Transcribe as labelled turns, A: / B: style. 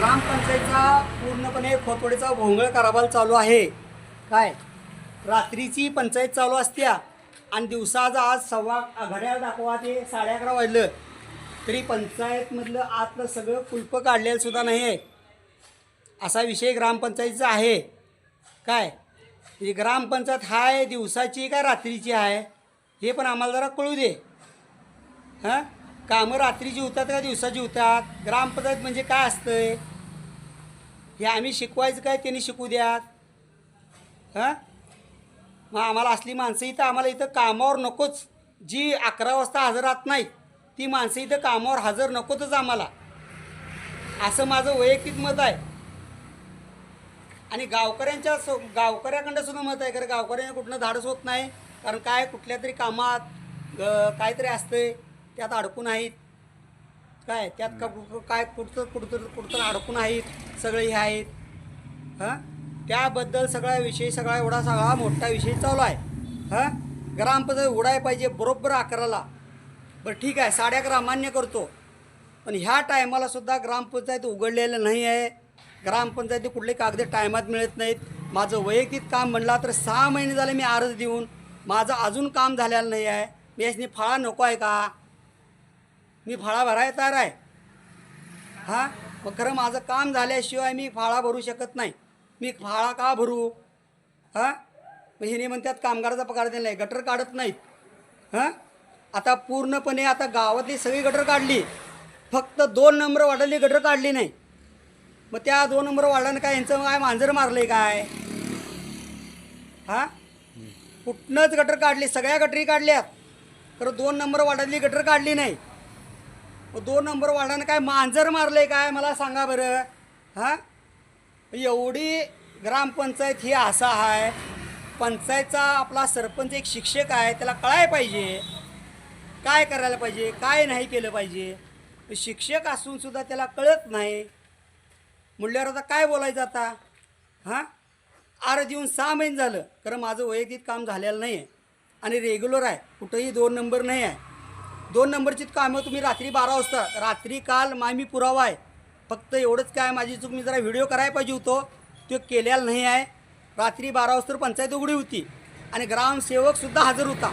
A: पूर्णपणे खोतवडीचा भोंगळ कारभार चालू आहे. काय? रात्रीची पंचायत चालू असत्या आणि दिवसाचा आज सव्वा घड्याळ दाखवा ते साडे अकरा वाजलं. तरी पंचायतमधलं आतलं सगळं कुलप काढलेलं सुद्धा नाही आहे असा विषय ग्रामपंचायतीचा आहे. काय? म्हणजे ग्रामपंचायत हाय दिवसाची काय रात्रीची आहे हे पण आम्हाला जरा कळू दे. हां? कामं रात्रीची होतात का दिवसाची होतात ग्रामपंचायत म्हणजे काय असतंय? हे आम्ही शिकवायचं काय त्यांनी शिकू द्यात? हां? मग आम्हाला असली माणसं इथं आम्हाला इथं कामावर नकोच. जी अकरा वाजता हजर राहत नाही ती माणसं इथं कामावर हजर नकोतच आम्हाला. असं माझं वैयक्तिक मत आहे. आणि गावकऱ्यांच्या सो गावकऱ्याकडं सुद्धा मत आहे कारण गावकऱ्यांना कुठनं धाडस होत नाही. कारण काय कुठल्या तरी कामात काहीतरी असतंय. त्यात अडकून आहेत. काय? त्यात का काय कुठचं कुठं कुठं अडकून आहेत सगळे हे आहेत. हां? त्याबद्दल सगळा विषय सगळा एवढा सगळा मोठा विषय चालू आहे. हां? ग्रामपंचायत उडाय पाहिजे बरोबर अकराला. बरं ठीक आहे. साडे अकरा मान्य करतो. पण ह्या टायमाला सुद्धा ग्रामपंचायत उघडलेलं नाही आहे. ग्रामपंचायती कुठले कागद टायमात मिळत नाहीत. माझं वैयक्तिक काम म्हणला तर सहा महिने झाले मी अर्ज देऊन. माझं अजून काम झालेलं नाही आहे. मी यासनी फळा नको आहे का? मी फळा भरायला तयार आहे. हां? मग खरं माझं काम झाल्याशिवाय मी फाळा भरू शकत नाही. मी फाळा का भरू? हां? मग हिने म्हणतात कामगाराचा पगार दिला नाही गटर काढत नाहीत. हां? आता पूर्णपणे आता गावातली सगळी गटर काढली. फक्त दोन नंबर वाढवली गटर काढली नाही. मग त्या दोन नंबर वाढल्यानं काय यांचं काय मांजर मारलंय काय? हां? कुठनंच गटर काढली सगळ्या गटरी काढल्यात. तर दोन नंबर वाढवली गटर काढली नाही. मग दोन नंबर वाढल्यानं काय मांजर मारलंय काय? मला सांगा बरं. हां? एवढी ग्रामपंचायत ही असा आहे पंचायतचा आपला सरपंच एक शिक्षक आहे त्याला कळाय पाहिजे. काय करायला पाहिजे? काय नाही केलं पाहिजे? शिक्षक असूनसुद्धा त्याला कळत नाही. म्हणल्यावर आता काय बोलायचं आता? हां? आर देऊन सहा महिने झालं. कारण माझं वैयक्तिक काम झालेलं नाही आहे आणि रेग्युलर आहे. कुठंही दोन नंबर नाही आहे. दोन नंबरची कामं तुम्ही रात्री बारा वाजता. रात्री काल मामी पुरावा आहे. फक्त एवढंच काय माझी चूक मी जरा व्हिडिओ करायला पाहिजे होतो. तो केलेला नाही आहे. रात्री बारा वाजता पंचायत उघडी होती. आणि ग्रामसेवकसुद्धा हजर होता.